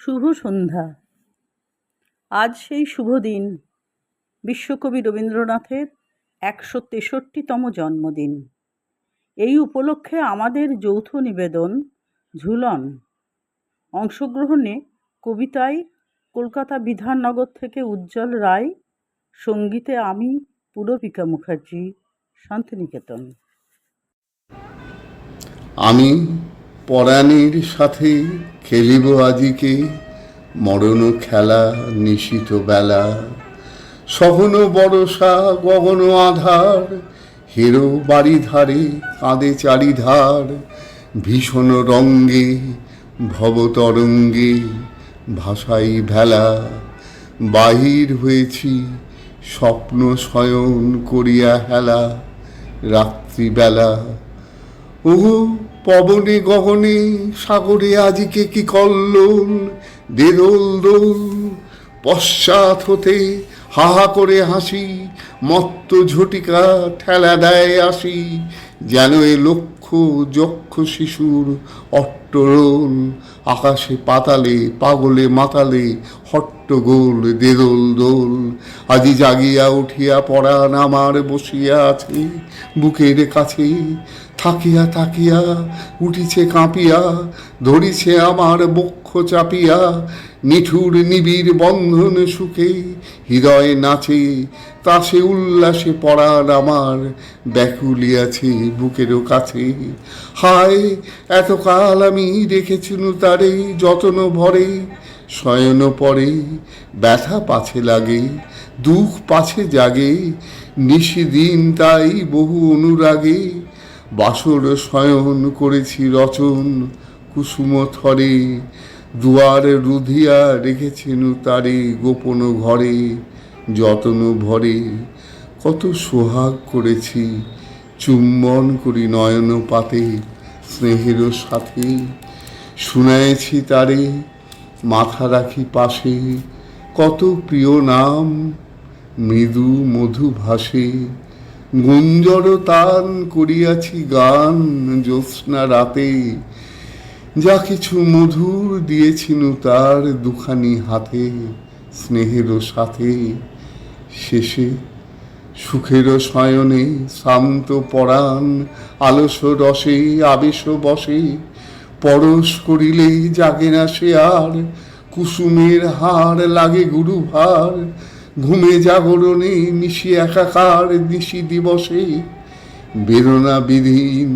শুভ সন্ধ্যা। আজ সেই শুভ দিন, বিশ্বকবি রবীন্দ্রনাথের একশো তেষট্টিতম জন্মদিন। এই উপলক্ষে আমাদের যৌথ নিবেদন, ঝুলন। অংশগ্রহণে কবিতায় কলকাতা বিধাননগর থেকে উজ্জ্বল রায়, সঙ্গীতে আমি পুরবিকা মুখার্জি, শান্তিনিকেতন। আমি পরাণীর সাথে খেলিব আজিকে মরণ খেলা নিশিত বেলা। সহন বরসা গগন আধার, হেরো বাড়ি ধারে কাঁদে চারিধার। ভীষণ রঙ্গে, ভবতরঙ্গে ভাষাই ভেলা। বাহির হয়েছি, স্বপ্ন শয়ন করিয়া হেলা। রাত্রিবেলা ওহো পবনে গগনে, সাগরে আজিকে কি কল্লোল দেদোল দোল। পশ্চাৎ হতে হাহা করে হাসি, মত্ত ঝটিকা ঠেলা দেয় আসি, যেন এ লক্ষ যক্ষ শিশুর অট্টরোল। আকাশে পাতালে, পাগলে মাতালে, হট্টগোল দেদোল দোল। আজি জাগিয়া উঠিয়া পড়ান আমার বসিয়া আছে, বুকের কাছে থাকিয়া থাকিয়া, উঠিছে কাঁপিয়া, ধরিছে আমার বক্ষ চাপিয়া, নিঠুর নিবিড় বন্ধন সুখে হৃদয়ে নাচে তাসে উল্লাসে পড়ার আমার ব্যাকুলিয়াছে বুকেরও কাছে। হায়, এতকাল আমি রেখেছিনু তারে যতন ভরে, শয়ন পরে ব্যথা পাছে লাগে, দুঃখ পাছে জাগে, নিশিদিন তাই বহু অনুরাগে বাসর শয়ন করেছি রচন, কুসুম থরে, দুয়ার রুধিয়া রেখেছেন তারে গোপন ঘরে, যতন ভরে, কত সোহাগ করেছি, চুম্বন করি নয়ন পাতে, স্নেহের সাথে শুনাইছি তারে, মাথা রাখি পাশে, কত প্রিয় নাম, মৃদু মধু ভাসে গুঞ্জর তান করিয়াছি গান জ্যোৎস্না রাতে। যা কিছু মধুর দিয়েছিনু তার দুখানি হাতে, স্নেহেরও সাথে। শেষে সুখের শয়নে শান্ত পরাণ, আলস রসে, আবেশ বসে। পরশ করিলে জাগে না সে আর, কুসুমের হার লাগে গুরু ভার ঘুমে জাগরণে নিশি একাকার নিশি দিবসে বেরোনা বিধীন,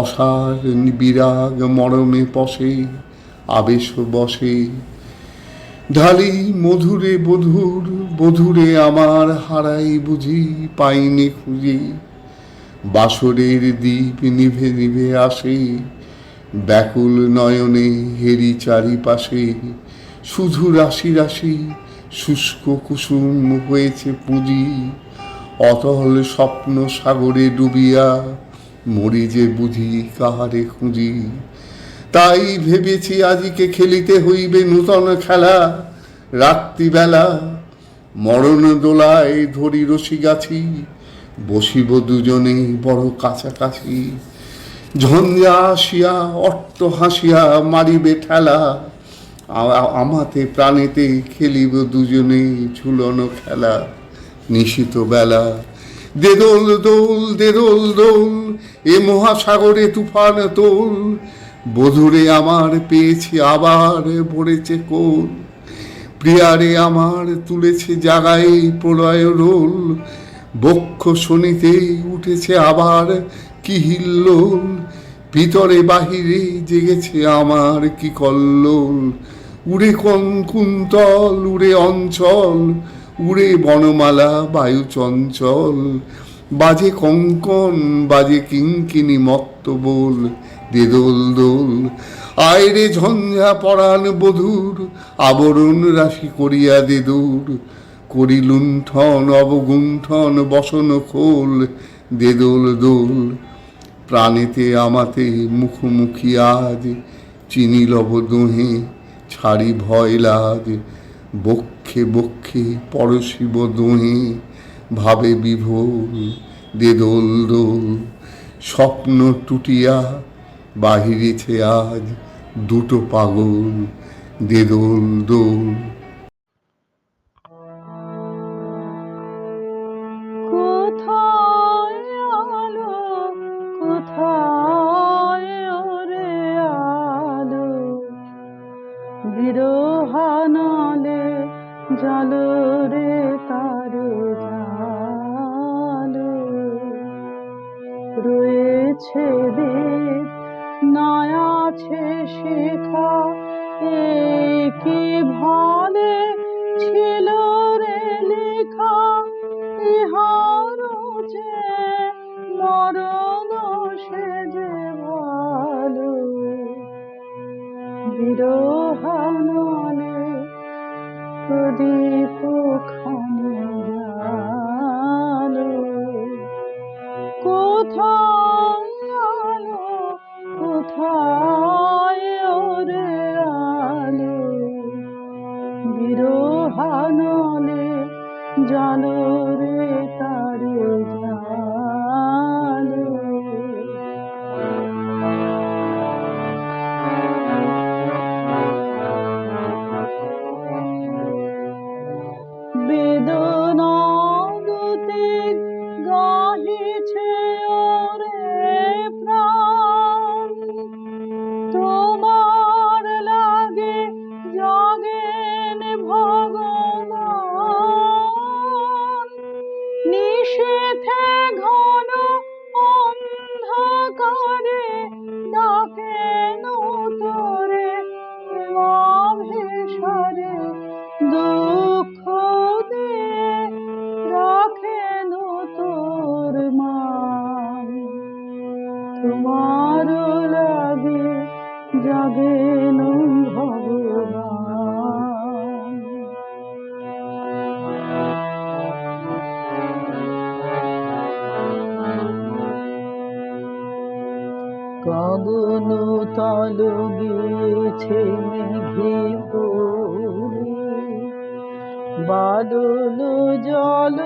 অসার বিরাগ মরমে পশে, আবেশ বসে। ঢালি মধুরে বধুর, বধুরে আমার হারাই বুঝি, পাইনি খুঁজি। বাসরের দ্বীপ নিভে নিভে আসে, ব্যাকুল নয়নে হেরি চারিপাশে। শুধু রাশি রাশি শুষ্ক কুসুম হয়েছে পুঁজি। অতল স্বপ্ন সাগরে ডুবিয়া মরি যে বুঝি কাহারে খুঁজি। তাই ভেবেছি আজিকে খেলিতে হইবে নূতন খেলা। রাত্রিবেলা মরণ দোলায় ধরি রসি গাছি। বসিব দুজনে বড় কাছাকাছি। ঝঞ্ঝা আসিয়া, অট্ট হাসিয়া মারিবে ঠেলা। আমাতে প্রাণেতে খেলিব দুজনে ঝুলনো খেলা, নিশিত বেলা। দেদোল, দোল দেদোল, দোল, এ মহাসাগরে তুফান তোল। বধুরে আমার পেয়েছি, আবার ভরেছে কোল। প্রিয়ারে আমার তুলেছে জাগায় প্রলয় রোল। বক্ষ শনিতে উঠেছে আবার কি হিল্লোল। ভিতরে বাহিরে জেগেছে আমার কি কল্লোল? উড়ে কন কুন্তল, উড়ে অঞ্চল, উড়ে বনমালা, বায়ু চঞ্চল। বাজে কঙ্কন, বাজে কিঙ্কিনি মত্ত বোল, দেদোল দোল। আয়রে ঝঞ্ঝা পরাণ বধুর, আবরণ রাশি করিয়া দে দূর করি লুণ্ঠন অবগুণ্ঠন, বসন খোল দে দোল দোল। প্রাণেতে আমাতে মুখোমুখি আজ চিনি লব দোহে, ছাড়ি ভয় লাগ বক্ষে বক্ষে পরশিব দোহে, ভাবে বিভোর, দেদোল দোল দোল। স্বপ্ন টুটিয়া বাহিরেছে আজ দুটো পাগল, দেদোল দোল। রয়েছে দেব নয় আছে শেখা। কি ভালে ছিল রে লেখা ইহার যে মরণ সে যে ভালো। বিরোহানলে প্রদীপ খানে জালো নিষেধে ঘন অন্ধকারে ডাকেন তোরে অভিসারে দুঃখ দিয়ে রাখেন তোর মান। তোমার লাগে জাগেন ভগবান তল গিয়েছে মেঘে পড়ে বাদল জল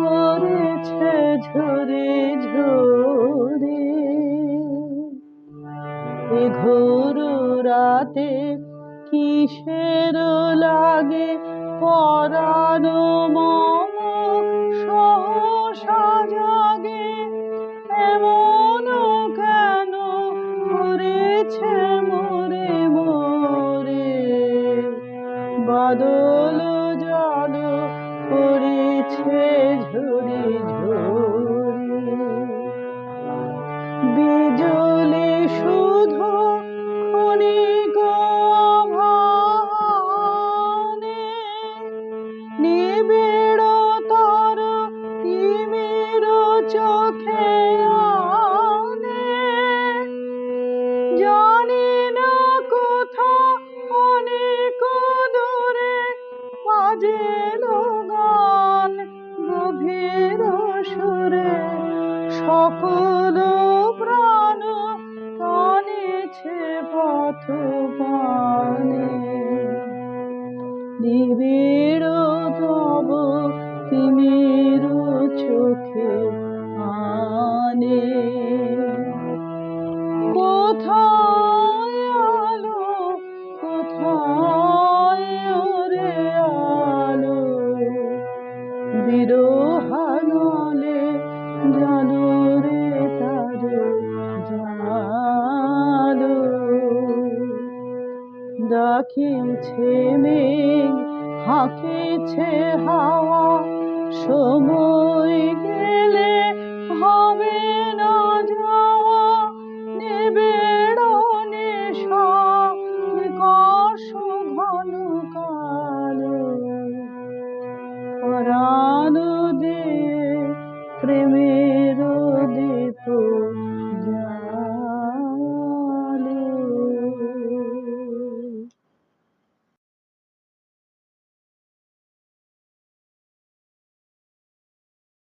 করেছে ঝরে ঝরে। এ ঘোর রাতে কিসের লাগে পরানো মম সহসা জাগে? করেছে মোরে মোরে। বাদল জল করেছে ঝরে ঝরে বিজলি শুধু ক্ষণিক ভানে নিবিড় তর তিমির চোখে সকল প্রাণ টানেছে পথ পানে। নিবিড় নামছে মেঘ হাঁকেছে হাওয়া, সময় গেলে হবে না যাওয়া। নেবেড়নে নেশা বিকর্ষ ঘন কালে। দিয়ে প্রেমে